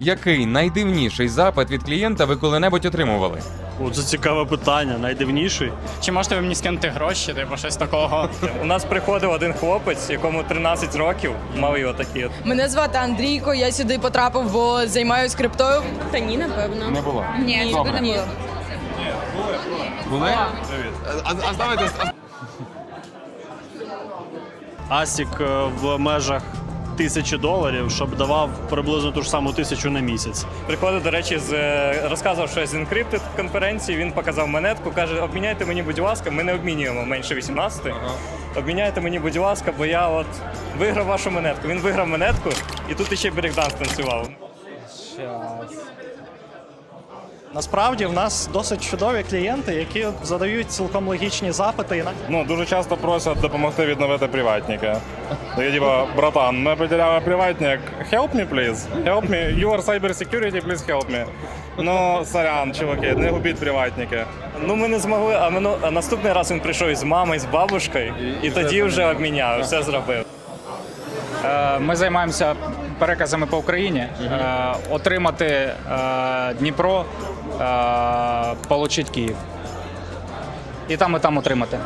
Який найдивніший запит від клієнта ви коли-небудь отримували? О, це цікаве питання, найдивніший. Чи можете ви мені скинути гроші, типу щось такого? У нас приходив один хлопець, якому 13 років, малий отакий. от. Мене звати Андрійко, я сюди потрапив, бо займаюся криптою. Та ні, напевно. Не було. Ні, Добре. ні. Були? Асік е, в межах тисячі доларів, щоб давав приблизно ту ж саму тисячу на місяць. Приходив, до речі, з розказував щось з Encrypted конференції. Він показав монетку, каже: обміняйте мені, будь ласка, ми не обмінюємо менше 18. Обміняйте мені, будь ласка, бо я от виграв вашу монетку. Він виграв монетку, і тут іще брейкданс танцював. Насправді в нас досить чудові клієнти, які задають цілком логічні запити. І на- Ну, дуже часто просять допомогти відновити приватника. Я типа, братан, ми потеряли приватник. Help me, please. Help me. You are cyber security, please help me. Ну, сорян, чуваки, не губіть приватники. Ну ми не змогли. А, мину- а наступний раз він прийшов із мамою, з бабушкою, і тоді вже обміняв, все зробив. Е, Ми займаємося переказами по Україні. Е, Отримати е, Дніпро, е, получить Київ. І там, і там отримати.